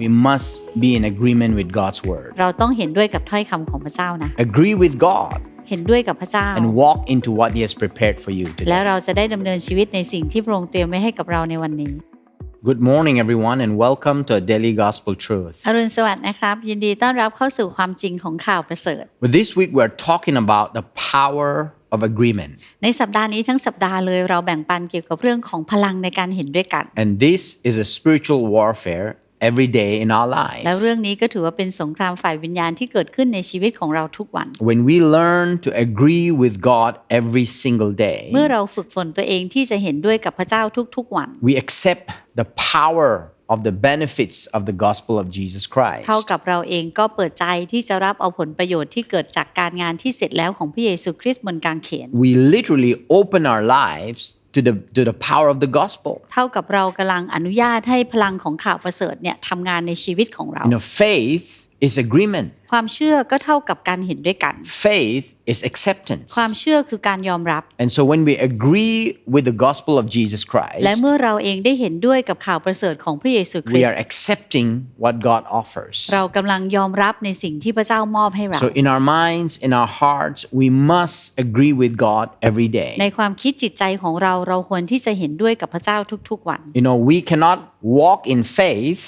We must be in agreement with God's word. เราต้องเห็นด้วยกับถ้อยคำของพระเจ้านะ Agree with God เห็นด้วยกับพระเจ้า and walk into what He has prepared for you แล้ว today. เราจะได้ดำเนินชีวิตในสิ่งที่พระองค์เตรียมไว้ให้กับเราในวันนี้ Good morning, everyone, and welcome to a daily gospel truth. อรุณสวัสดิ์นะครับ ยินดีต้อนรับเข้าสู่ความจริงของข่าวประเสริฐ But this week, we're talking about the power of agreement. ในสัปดาห์นี้ทั้งสัปดาห์เลยเราแบ่งปันเกี่ยวกับเรื่องของพลังในการเห็นด้วยกัน And this is a spiritual warfare every day in our แล้ว lives. เรื่องนี้ก็ถือว่าเป็นสงครามฝ่ายวิญญาณที่เกิดขึ้นในชีวิตของเราทุกวัน When we learn to agree with God every single เมื่อ day, เราฝึกฝนตัวเองที่จะเห็นด้วยกับพระเจ้าทุกๆวัน we accept the power of the benefits of the gospel of Jesus Christ. เท่ากับเราเองก็เปิดใจที่จะรับเอาผลประโยชน์ที่เกิดจากการงานที่เสร็จแล้วของพระเยซูคริสต์บนกางเขน We literally open our lives to the, to the power of the gospel. เท่ากับเรากำลังอนุญาตให้พลังของข่าวประเสริฐเนี่ยทำงานในชีวิตของเรา You know, faith is agreement. ความเชื่อก็เท่ากับการเห็นด้วยกัน Faith is acceptance. ความเชื่อคือการยอมรับ And so when we agree with the gospel of Jesus และ Christ, เมื่อเราเองได้เห็นด้วยกับข่าวประเสริฐของพระเยซูคริ we ส are ต์ accepting what God offers. เรากำลังยอมรับในสิ่งที่พระเจ้ามอบให้เรา So in our minds, in our hearts, we must agree with God every ใน day. ความคิดจิตใจของเราเราควรที่จะเห็นด้วยกับพระเจ้าทุกๆวัน You know, we cannot walk in faith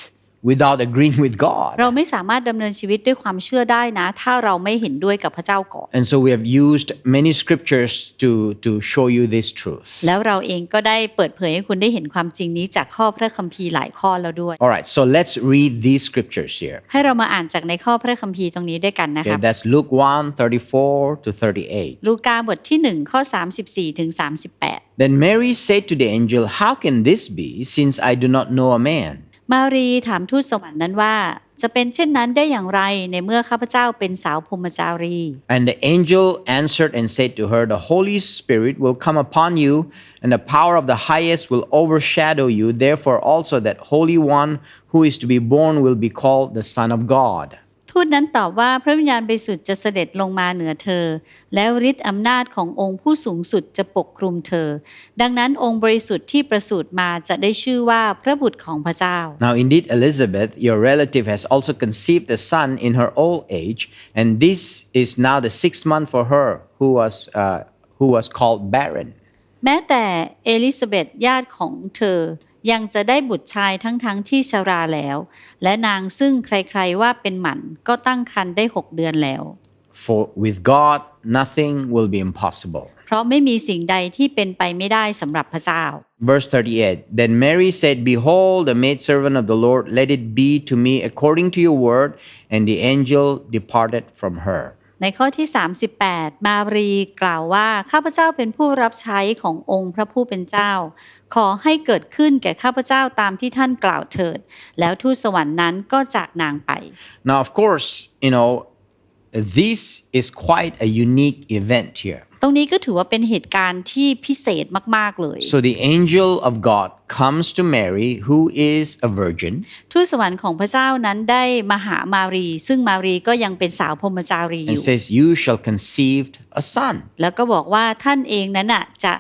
without agreeing with God. เราไม่สามารถดำเนินชีวิตด้วยความเชื่อได้นะ ถ้าเราไม่เห็นด้วยกับพระเจ้าก่อน And so we have used many scriptures to, to show you this truth. แล้วเราเองก็ได้เปิดเผยให้คุณได้เห็นความจริงนี้จากข้อพระคัมภีร์หลายข้อแล้วด้วย All right, so let's read these scriptures here. ให้เรามาอ่านจากในข้อพระคัมภีร์ตรงนี้ด้วยกันนะค Okay, รับ that's Luke 1 34 to 38. ลูกาบทที่ 1 ข้อ 34ถึง38 Then Mary said to the angel, How can this be, since I do not know a man? มารีถามทูตสวรรค์นั้นว่า จะเป็นเช่นนั้นได้อย่างไรในเมื่อข้าพเจ้าเป็นสาวพรหมจารี And the angel answered and said to her, The Holy Spirit will come upon you, and the power of the highest will overshadow you. Therefore, also that Holy One who is to be born will be called the Son of God. ทูตนั้นตอบว่าพระวิญญาณบริสุทธิ์จะเสด็จลงมาเหนือเธอ แล้วฤทธิ์อำนาจขององค์ผู้สูงสุดจะปกคลุมเธอ ดังนั้นองค์บริสุทธิ์ที่ประสูติมาจะได้ชื่อว่าพระบุตรของพระเจ้า Now, indeed, Elizabeth, your relative, has also conceived a son in her old age, and this is now the sixth month for her, who was, uh, who was called barren. แม้แต่เอลิซาเบธญาติของเธอ ยังจะได้บุตรชายทั้งๆทที่ชราแล้ว และนางซึ่งใครๆว่าเป็นหมันก็ตั้งครรภ์ได้หกเดือนแล้ว For with God, nothing will be impossible. เพราะไม่มีสิ่งใดที่เป็นไปไม่ได้สำหรับพระเจ้า Verse 38 Then Mary said, Behold, the maidservant of the Lord, let it be to me according to your word. And the angel departed from her. ในข้อที่ 38 มารีกล่าวว่า ข้าพเจ้าเป็นผู้รับใช้ขององค์พระผู้เป็นเจ้า ขอให้เกิดขึ้นแก่ข้าพเจ้าตามที่ท่านกล่าวเถิด แล้วทูตสวรรค์นั้นก็จากนางไป Now, of course, you know, this is quite a unique event here. ตรงนี้ก็ถือว่าเป็นเหตุการณ์ที่พิเศษมากๆเลย So the angel of God comes to Mary, who is a virgin, ทูตสวรรค์ของพระเจ้านั้นได้มาหามารี ซึ่งมารีก็ยังเป็นสาวพรหมจารีอ and ยู่ says, You shall conceive a son, แล้วก็บอกว่าท่านเองนั้นน่ะจะ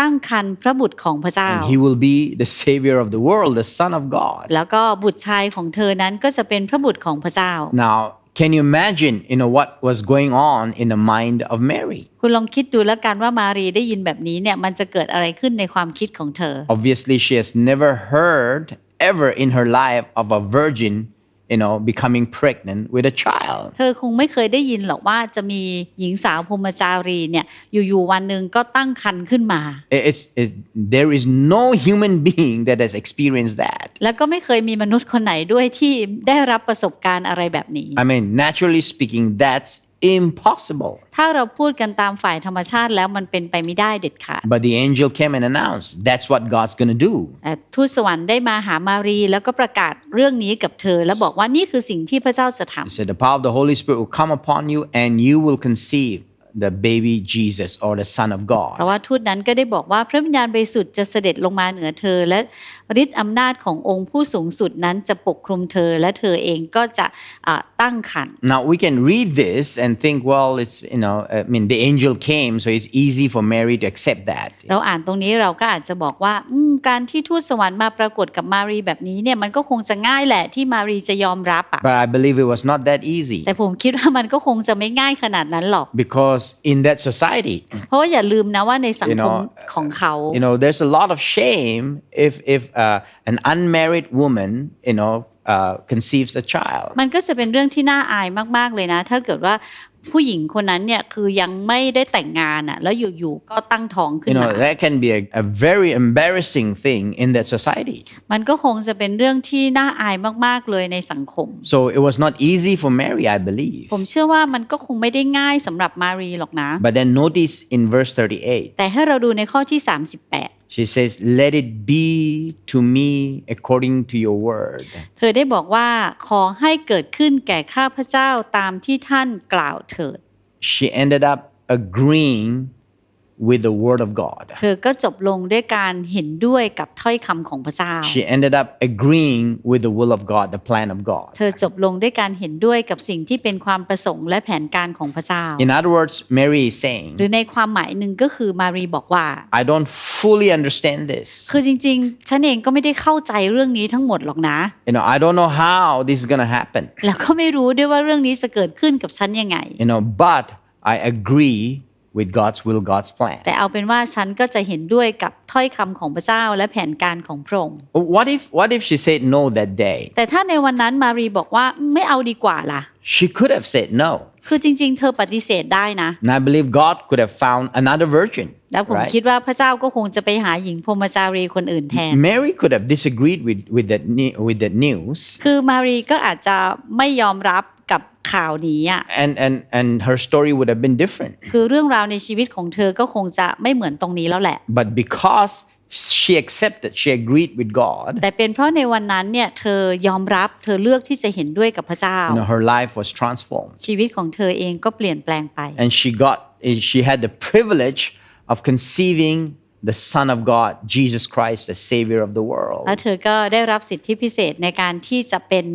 ตั้งครรภ์พระบุตรของพระเจ้า and he will be the savior of the world, the Son of God. แล้วก็บุตรชายของเธอนั้นก็จะเป็นพระบุตรของพระเจ้า Now, can you imagine, you know, what was going on in the mind of Mary? คุณลองคิดดูแล้วกันว่ามารีได้ยินแบบนี้เนี่ยมันจะเกิดอะไรขึ้นในความคิดของเธอ Obviously, she has never heard ever in her life of a virgin, you know, becoming pregnant with a child. เธอคงไม่เคยได้ยินหรอกว่าจะมีหญิงสาวพรหมจารีเนี่ยอยู่ๆวันหนึ่งก็ตั้งครรภ์ขึ้นมา It's, it, there is no human being that has experienced that. แล้วก็ไม่เคยมีมนุษย์คนไหนด้วยที่ได้รับประสบการณ์อะไรแบบนี้ I mean, naturally speaking, that's impossible. ถ้าเราพูดกันตามฝ่ายธรรมชาติแล้วมันเป็นไปไม่ได้เด็ดขาด But the angel came and announced that's what God's going to do. แต่ทูตสวรรค์ได้มาหามารีแล้วก็ประกาศเรื่องนี้กับเธอ แล้วบอกว่านี่คือสิ่งที่พระเจ้าจะทำ He said, The power of the Holy Spirit will come upon you, and you will conceive the baby Jesus or the Son of เพ God. ราะว่าทูตนั้นก็ได้บอกว่าพระวิญญาณบริสุทธิ์จะเสด็จลงมาเหนือเธอ และฤทธิ์อำนาจขององค์ผู้สูงสุดนั้นจะปกคลุมเธอ และเธอเองก็จะอ่าตั้งครรภ์ Now we can read this and think, well, it's, you know, I mean, the angel came, so it's easy for Mary to accept that. เราอ่านตรงนี้เราก็อาจจะบอกว่าอืมการที่ทูตสวรรค์มาปรากฏกับมารีแบบนี้เนี่ยมันก็คงจะง่ายแหละที่มารีจะยอมรับอะ But I believe it was not that easy แต่ผมคิดว่ามันก็คงจะไม่ง่ายขนาดนั้นหรอก because in that society, เพราะว่าอย่าลืมนะว่าในสัง You คม know, ของเขา you know, there's a lot of shame if if uh, an unmarried woman, you know, uh, conceives a child. มันก็จะเป็นเรื่องที่น่าอายมาก ๆ เลยนะ ถ้าเกิดว่าผู้หญิงคนนั้นเนี่ยคือยังไม่ได้แต่งงานอะแล้วอยู่ๆก็ตั้งท้องขึ้น You มา know, that can be a, a very embarrassing thing in that society. มันก็คงจะเป็นเรื่องที่น่าอายมากๆเลยในสังคม So it was not easy for Mary, I believe. ผมเชื่อว่ามันก็คงไม่ได้ง่ายสำหรับมารีหรอกนะ But then notice in verse 38, แต่ให้เราดูในข้อที่ 38 she says, Let it be to me according to your word. เธอได้บอกว่าขอให้เกิดขึ้นแก่ข้าพเจ้าตามที่ท่านกล่าวเถิด She ended up agreeing with the word of God. เธอก็จบลงด้วยการเห็นด้วยกับถ้อยคำของพระเจ้า She ended up agreeing with the will of God, the plan of God. เธอจบลงด้วยการเห็นด้วยกับสิ่งที่เป็นความประสงค์และแผนการของพระเจ้า In other words, Mary is saying, หรือในความหมายหนึ่งก็คือมารีบอกว่า I don't fully understand this. คือจริงๆ ฉันเองก็ไม่ได้เข้าใจเรื่องนี้ทั้งหมดหรอกนะ You know, I don't know how this is going to happen. แล้วก็ไม่รู้ด้วยว่าเรื่องนี้จะเกิดขึ้นกับฉันยังไง You know, but I agree with God's will, God's plan. แต่เอาเป็นว่าฉันก็จะเห็นด้วยกับถ้อยคำของพระเจ้าและแผนการของพระองค์ What if what if she said no that day? แต่ถ้าในวันนั้นมารีบอกว่าอืมไม่เอาดีกว่าล่ะ She could have said no. คือจริง ๆ เธอปฏิเสธได้นะ And I believe God could have found another virgin. แล้วผม right? คิดว่าพระเจ้าก็คงจะไปหาหญิงพรหมจารีคนอื่นแทน Mary could have disagreed with with that ne- with that news, คือมารีก็อาจจะไม่ยอมรับกับ ข่าวนี้อะ and and and her story would have been different. คือเรื่องราวในชีวิตของเธอก็คงจะไม่เหมือนตรงนี้แล้วแหละ But because she accepted, she agreed with God. แต่เป็นเพราะในวันนั้นเนี่ยเธอยอมรับเธอเลือกที่จะเห็นด้วยกับพระเจ้า You know, her life was transformed, ชีวิตของเธอเองก็เปลี่ยนแปลงไป and she got she had the privilege of conceiving the Son of God, Jesus Christ, the Savior of the world. แล้วเธอก็ได้รับสิทธิพิเศษในการที่จะเป็น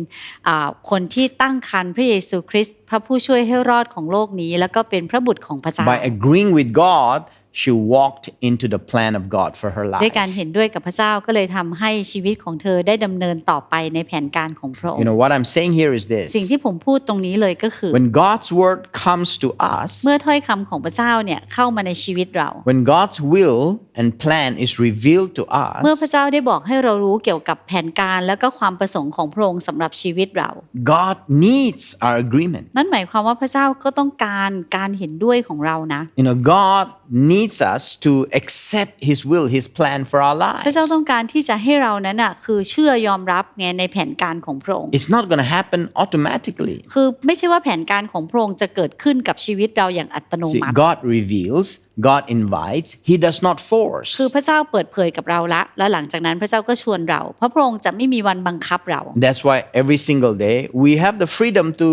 อ่าคนที่ตั้งครรภ์พระเยซูคริสต์พระผู้ช่วยให้รอดของโลกนี้ แล้วก็เป็นพระบุตรของพระเจ้า By agreeing with God, she walked into the plan of God for her ด้วยการ life. เห็นด้วยกับพระเจ้าก็เลยทำให้ชีวิตของเธอได้ดำเนินต่อไปในแผนการของพระอง You ค์ know, what I'm saying here is this สิ่งที่ผมพูดตรงนี้เลยก็คือ when God's word comes to us, เมื่อถ้อยคำของพระเจ้าเนี่ยเข้ามาในชีวิตเรา when God's will and plan is revealed to เมื่อพระ us, เจ้าได้บอกให้เรารู้เกี่ยวกับแผนการและก็ความประสงค์ของพระองค์สำหรับชีวิตเรา God needs our agreement. นั่นหมายความว่าพระเจ้าก็ต้องการการเห็นด้วยของเรานะ You know, God needs us to accept His will, His plan for our พระเจ้า lives. ต้องการที่จะให้เรานั้นน่ะคือเชื่อยอมรับไงในแผนการของพระองค์ It's not going to happen automatically. คือไม่ใช่ว่าแผนการของพระองค์จะเกิดขึ้นกับชีวิตเราอย่างอัตโน See, มัติ God reveals, God invites, He does not force. คือพระเจ้าเปิดเผยกับเราละและหลังจากนั้นพระเจ้าก็ชวนเราเพราะพระองค์จะไม่มีวันบังคับเรา That's why every single day we have the freedom to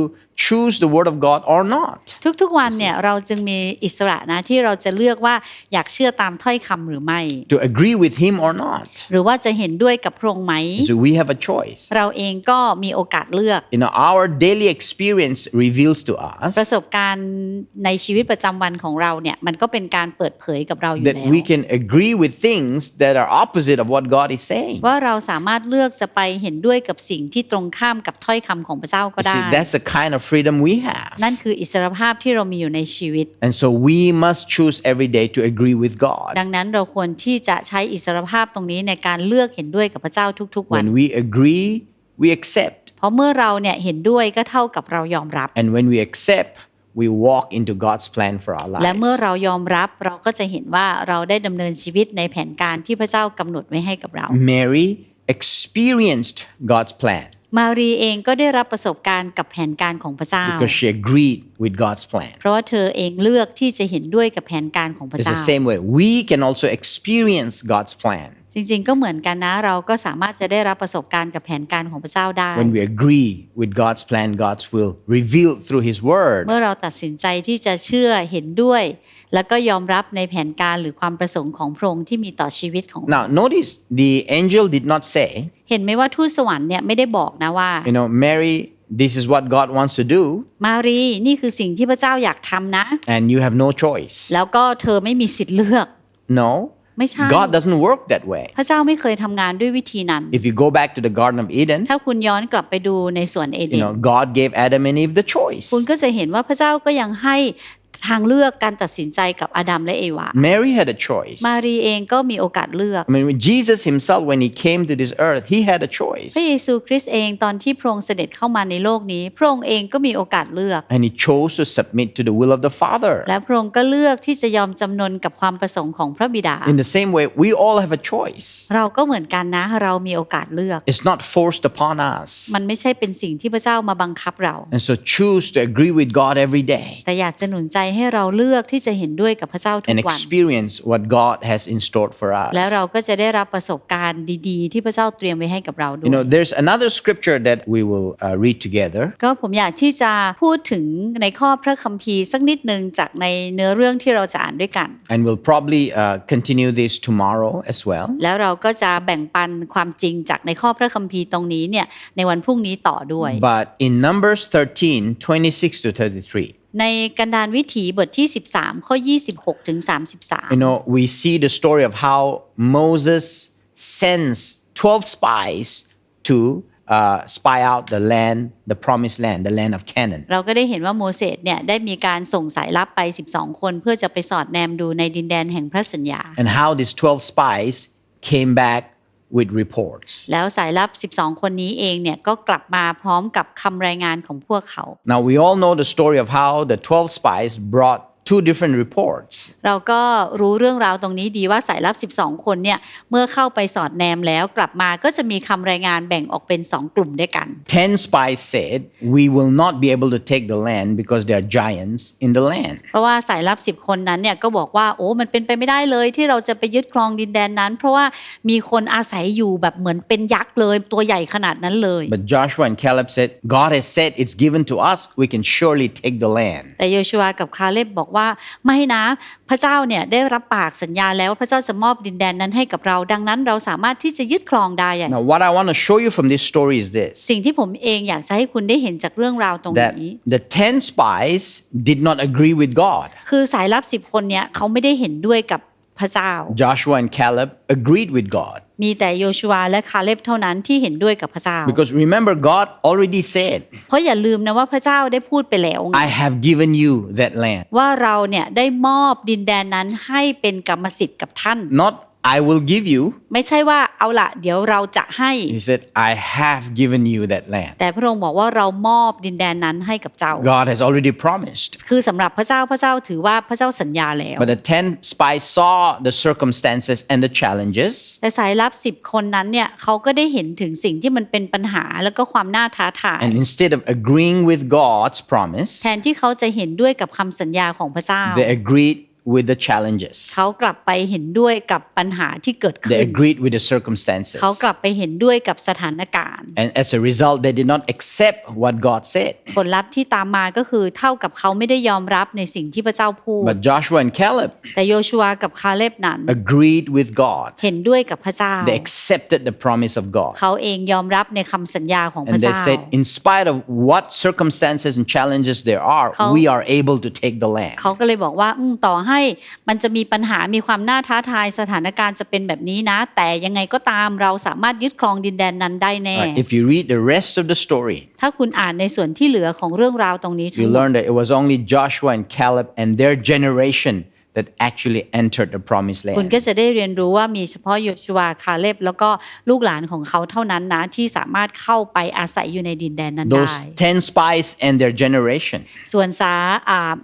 choose the Word of God or not. ทุกๆวันเนี่ยเราจึงมีอิสระนะที่เราจะเลือกว่าอยากเชื่อตามถ้อยคำหรือไม่ To agree with Him or not. หรือว่าจะเห็นด้วยกับพระองค์ไหม So we have a choice. เราเองก็มีโอกาสเลือก You know, our daily experience reveals to ประ us สบการณ์ในชีวิตประจำวันของเราเนี่ยมันก็เป็นการเปิดเผยกับเราอยู่ that แล้ว we can agree with things that are opposite of what God is saying. ว่าเราสามารถเลือกจะไปเห็นด้วยกับสิ่งที่ตรงข้ามกับถ้อยคำของพระเจ้าก็ You ได้ See, that's the kind of freedom we have. นั่นคืออิสรภาพที่เรามีอยู่ในชีวิต And so we must choose every day to agree with God. ดังนั้นเราควรที่จะใช้อิสรภาพตรงนี้ในการเลือกเห็นด้วยกับพระเจ้าทุกๆวัน When we agree, we accept. เพราะเมื่อเราเนี่ยเห็นด้วยก็เท่ากับเรายอมรับ And when we accept, we walk into God's plan for our และเมื่อ lives. เรายอมรับเราก็จะเห็นว่าเราได้ดำเนินชีวิตในแผนการที่พระเจ้ากำหนดไว้ให้กับเรา Mary experienced God's plan มารีเองก็ได้รับประสบการณ์กับแผนการของพระเจ้า because she agreed with God's plan. เพราะว่าเธอเองเลือกที่จะเห็นด้วยกับแผนการของพระ It's เจ้า the same way. We can also experience God's plan. จริงๆ ก็เหมือนกันนะ เราก็สามารถจะได้รับประสบการณ์กับแผนการของพระเจ้าได้ When we agree with God's plan, God's will revealed through His Word. เมื่อเราตัดสินใจที่จะเชื่อเห็นด้วย แล้วก็ยอมรับในแผนการหรือความประสงค์ของพระองค์ที่มีต่อชีวิตของเรา Now, notice the angel did not say, เห็นไหมว่าทูตสวรรค์เนี่ยไม่ได้บอกนะว่า you know, Mary, this is what God wants to do, มารีนี่คือสิ่งที่พระเจ้าอยากทำนะ and you have no choice. แล้วก็เธอไม่มีสิทธิ์เลือก No, ไม่ใช่ God doesn't work that way. พระเจ้าไม่เคยทำงานด้วยวิธีนั้น If you go back to the Garden of Eden, ถ้าคุณย้อนกลับไปดูในสวนเอเด you น know, God gave Adam and Eve the choice. คุณก็จะเห็นว่าพระเจ้าก็ยังให้ ทางเลือกการตัดสินใจกับอาดัมและเอวา Mary had a choice. มารีเองก็มีโอกาสเลือก I mean, when Jesus himself, when he came to this earth, he had a choice. พระเยซูคริสต์เองตอนที่พระองค์เสด็จเข้ามาในโลกนี้ พระองค์เองก็มีโอกาสเลือก And he chose to submit to the will of the Father. และพระองค์ก็เลือกที่จะยอมจำนนกับความประสงค์ของพระบิดา In the same way, we all have a choice. เราก็เหมือนกันนะเรามีโอกาสเลือก It's not forced upon us. มันไม่ใช่เป็นสิ่งที่พระเจ้ามาบังคับเรา And so choose to agree with God every day แต่อยากจะหนุนใจให้เราเลือกที่จะเห็นด้วยกับพระเจ้าทุ and กวัน experience what God has in store for แล้วเรา us. ก็จะได้รับประสบการณ์ดีๆ ที่พระเจ้าเตรียมไว้ให้กับเราด้ว You ย know, there's another scripture that we will uh, read together. ก็ผมอยากที่จะพูดถึงในข้อพระคัมภีร์สักนิดหนึ่งจากในเนื้อเรื่องที่เราจะอ่านด้วยกัน And we'll probably uh, continue this tomorrow as well. แล้วเราก็จะแบ่งปันความจริงจากในข้อพระคัมภีร์ตรงนี้เนี่ยในวันพรุ่งนี้ต่อด้วย But in Numbers 13 26 to 33, ในกันดานวิถีบทที่ 13 ข้อ 26 ถึง 33 you know, we see the story of how Moses sends 12 spies to uh, spy out the land, the promised land, the land of Canaan. เราก็ได้เห็นว่าโมเสสเนี่ยได้มีการส่งสายลับไป 12 คนเพื่อจะไปสอดแนมดูในดินแดนแห่งพระสัญญา And how these 12 spies came back with reports. แล้วสายลับ 12 คนนี้เองเนี่ยก็กลับมาพร้อมกับคำรายงานของพวกเขา Now, we all know the story of how the 12 spies brought two different reports. เราก็รู้เรื่องราวตรงนี้ดีว่าสายลับ 12 คนเนี่ยเมื่อเข้าไปสอดแนมแล้วกลับมาก็จะมีคำรายงานแบ่งออกเป็น 2 กลุ่มด้วยกัน10 spies said, We will not be able to take the land because there are giants in the land. เพราะว่าสายลับ 10 คนนั้นเนี่ยก็บอกว่าโอ้มันเป็นไปไม่ได้เลยที่เราจะไปยึดครองดินแดนนั้น เพราะว่ามีคนอาศัยอยู่แบบเหมือนเป็นยักษ์เลยตัวใหญ่ขนาดนั้นเลย But Joshua and Caleb said, God has said it's given to us, we can surely take the land. แต่โยชัวกับคาเลบบอกว่าไม่นะพระเจ้าเนี่ยได้รับปากสัญญาแล้วว่าพระเจ้าจะมอบดินแดนนั้นให้กับเรา ดังนั้นเราสามารถที่จะยึดครองได้อะ Now, what I want to show you from this story is this สิ่งที่ผมเองอยากจะให้คุณได้เห็นจากเรื่องราวตรง that นี้ the 10 spies did not agree with God. คือสายลับสิบคนเนี้ยเขาไม่ได้เห็นด้วยกับพระเจ้า Joshua and Caleb agreed with God. มีแต่โยชัวและคาเลบเท่านั้นที่เห็นด้วยกับพระเจ้า Because remember, God already said, เพราะอย่าลืมนะว่าพระเจ้าได้พูดไปแล้วไง I have given you that land. ว่าเราเนี่ยได้มอบดินแดนนั้นให้เป็นกรรมสิทธิ์กับท่าน Not I will give you. ไม่ใช่ว่าเอาละเดี๋ยวเราจะให้ He said, I have given you that land. แต่พระองค์บอกว่าเรามอบดินแดนนั้นให้กับเจ้า God has already promised. คือสำหรับพระเจ้าพระเจ้าถือว่าพระเจ้าสัญญาแล้ว But the 10 spies saw the circumstances and the challenges. แต่สายลับสิบคนนั้นเนี่ยเขาก็ได้เห็นถึงสิ่งที่มันเป็นปัญหาแล้วก็ความน่าท้าทาย And instead of agreeing with God's promise, แทนที่เขาจะเห็นด้วยกับคำสัญญาของพระเจ้า they agreed with the challenges. เขากลับไปเห็นด้วยกับปัญหาที่เกิด They ขึ้น agreed with the circumstances. เขากลับไปเห็นด้วยกับสถานการณ์ And as a result, they did not accept what God said. ผลลัพธ์ที่ตามมาก็คือเท่ากับเขาไม่ได้ยอมรับในสิ่งที่พระเจ้าพูด But Joshua and Caleb แต่โยชัวกับคาเลบนั้น agreed with God. เห็นด้วยกับพระเจ้า They accepted the promise of God. เขาเองยอมรับในคำสัญญาของพ And ระ they เจ้า said, in spite of what circumstances and challenges there are, เขา- we are able to take the land. เขาก็เลยบอกว่าอมต่อให้มันจะมีปัญหามีความน่าท้าทายสถานการณ์จะเป็นแบบนี้นะ แต่ยังไงก็ตามเราสามารถยึดครองดินแดนนั้นได้แน่ Uh, if you read the rest of the story, ถ้าคุณอ่านในส่วนที่เหลือของเรื่องราวตรงนี้ทั้ you งหมด learn that it was only Joshua and Caleb and their generation that actually entered the promised คุณ land. ก็จะได้เรียนรู้ว่ามีเฉพาะโยชัวคาเลบแล้วก็ลูกหลานของเขาเท่านั้นนะ ที่สามารถเข้าไปอาศัยอยู่ในดินแดนนั้นได้ Those 10 spies and their generation, ส่วนสาอ่า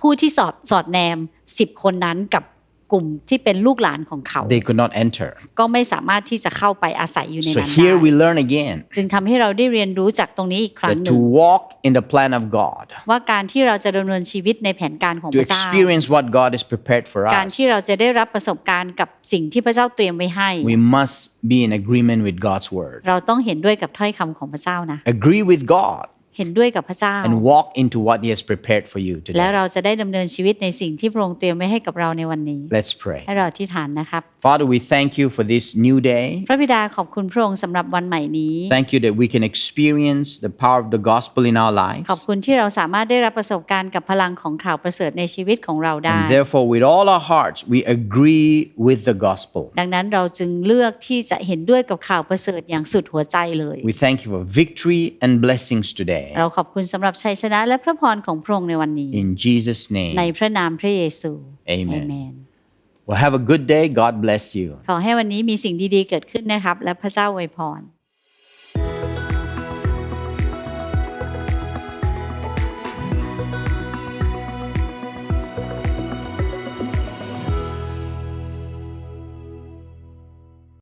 ผู้ที่สอบสอดแนม 10 คนนั้นกับกลุ่มที่เป็นลูกหลานของเขา they could not enter. ก็ไม่สามารถที่จะเข้าไปอาศัยอยู่ใน So นั้น here ได้ we learn again จึงทำให้เราได้เรียนรู้จากตรงนี้อีกครั้ง that ห to นึ่ง walk in the plan of God, ว่าการที่เราจะดำเนินชีวิตในแผนการของ to พระเจ้า experience what God has prepared for การ us, ที่เราจะได้รับประสบการณ์กับสิ่งที่พระเจ้าเตรียมไว้ให้ we must be in agreement with God's word. เราต้องเห็นด้วยกับถ้อยคำของพระเจ้านะ Agree with God เห็นด้วยกับพระเจ้า and walk into what He has prepared for you แล้ว today. เราจะได้ดำเนินชีวิตในสิ่งที่พระองค์เตรียมไว้ให้กับเราในวันนี้ Let's pray. ให้เราอธิษฐานนะครับ Father, we thank you for this new day. พระบิดาขอบคุณพระองค์สำหรับวันใหม่นี้ Thank you that we can experience the power of the gospel in our ขอบ lives. คุณที่เราสามารถได้รับประสบการณ์กับพลังของข่าวประเสริฐในชีวิตของเราได้ And therefore, with all our hearts, we agree with the gospel. ดังนั้นเราจึงเลือกที่จะเห็นด้วยกับข่าวประเสริฐอย่างสุดหัวใจเลย We thank you for victory and blessings today. เราขอบคุณสำหรับชัยชนะและพระพรของพระองค์ในวันนี้ In Jesus' ใน name. พระนามพระเยซู Amen เมน Well, have a good day. God bless you. ขอให้วันนี้มีสิ่งดีๆเกิดขึ้นนะครับ และพระเจ้าอวยพร